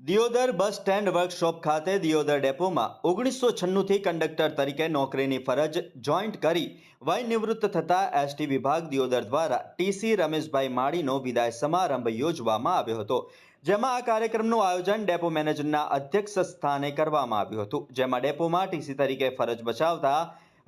Deodar bus stand workshop ખાતે દિયોદર ડેપોમાં ઓગણીસો છન્નુંથી conductor તરીકે નોકરીની ફરજ જોઈન્ટ કરી વય નિવૃત્ત થતા એસટી વિભાગ દિયોદર દ્વારા ટીસી રમેશભાઈ માળીનો વિદાય સમારંભ યોજવામાં આવ્યો હતો. જેમાં આ કાર્યક્રમનું આયોજન ડેપો મેનેજરના અધ્યક્ષ સ્થાને કરવામાં આવ્યું હતું. જેમાં ડેપોમાં ટીસી તરીકે ફરજ બજાવતા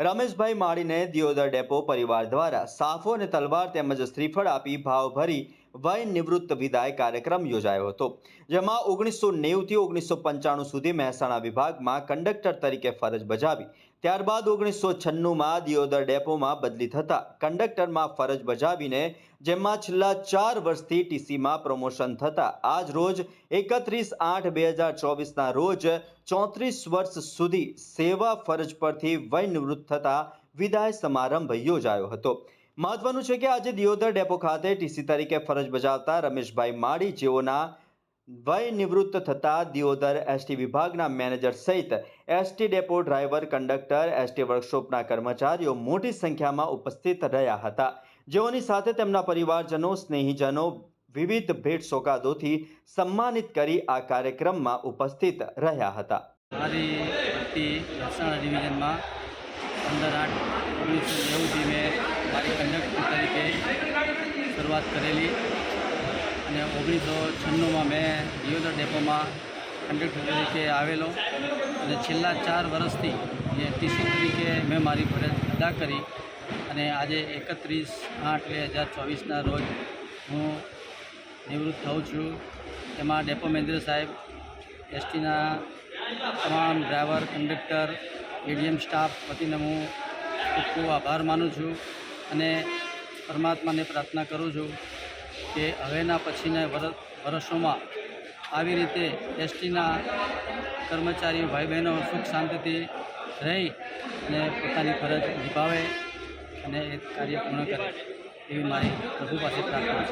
રમેશભાઈ માળીને દિયોદર ડેપો પરિવાર દ્વારા સાફો અને તલવાર તેમજ શ્રીફળ આપી ભાવ ભરી વય નિવૃત્ત વિદાય કાર્યક્રમ યોજાયો હતો, જેમાં ઓગણીસો નેવુંથી ઓગણીસો પંચાણું સુધી મહેસાણા વિભાગમાં કંડક્ટર તરીકે ફરજ બજાવી ત્યારબાદ ઓગણીસો છન્નુંમાં દિયોદર ડેપોમાં બદલી થતા કંડક્ટરમાં ફરજ બજાવીને જેમાં છેલ્લા ચાર વર્ષથી ટીસીમાં પ્રમોશન થતા આજ રોજ એકત્રીસ આઠ બે હજાર ચોવીસના રોજ ચોત્રીસ વર્ષ સુધી સેવા ફરજ પરથી વયનિવૃત્ત થતા વિદાય સમારંભ યોજાયો હતો. મહત્વનું છે કે આજે દિયોદર ડેપો ખાતે ટીસી તરીકે ફરજ બજાવતા રમેશભાઈ માળી જેઓના વય નિવૃત્ત થતા દિયોદર એસટી વિભાગના મેનેજર સહિત ST depot driver, conductor, ST વર્કશોપના કર્મચારીઓ મોટી સંખ્યામાં ઉપસ્થિત રહ્યા હતા. જેઓની સાથે તેમના પરિવારજનો, સ્નેહીજનો વિવિધ ભેટ સોગાદોથી સન્માનિત કરી આ કાર્યક્રમમાં ઉપસ્થિત રહ્યા હતા. શરૂઆત કરેલી. અને ઓગણીસો છન્નુંમાં મેં દિયોદર ડેપોમાં કન્ડક્ટર તરીકે આવેલો. અને છેલ્લા ચાર વર્ષથી જે ટીસી તરીકે મેં મારી ફરજ અદા કરી અને આજે એકત્રીસ આઠ બે હજાર ચોવીસના રોજ હું નિવૃત્ત થઉં છું. એમાં ડેપો મહેન્દ્ર સાહેબ, એસટીના તમામ ડ્રાઈવર, કંડક્ટર એડીએમ સ્ટાફ વતીને હું ખૂબ ખૂબ આભાર માનું છું અને પરમાત્માને પ્રાર્થના કરું છું. કે હવેના પછીના વર્ષોમાં આવી રીતે એસટીના કર્મચારીઓ ભાઈ બહેનો સુખ શાંતિથી રહી અને પોતાની ફરજ નિભાવે અને એ કાર્ય પૂર્ણ કરે એવી મારી પ્રભુ પાસે પ્રાર્થના છે.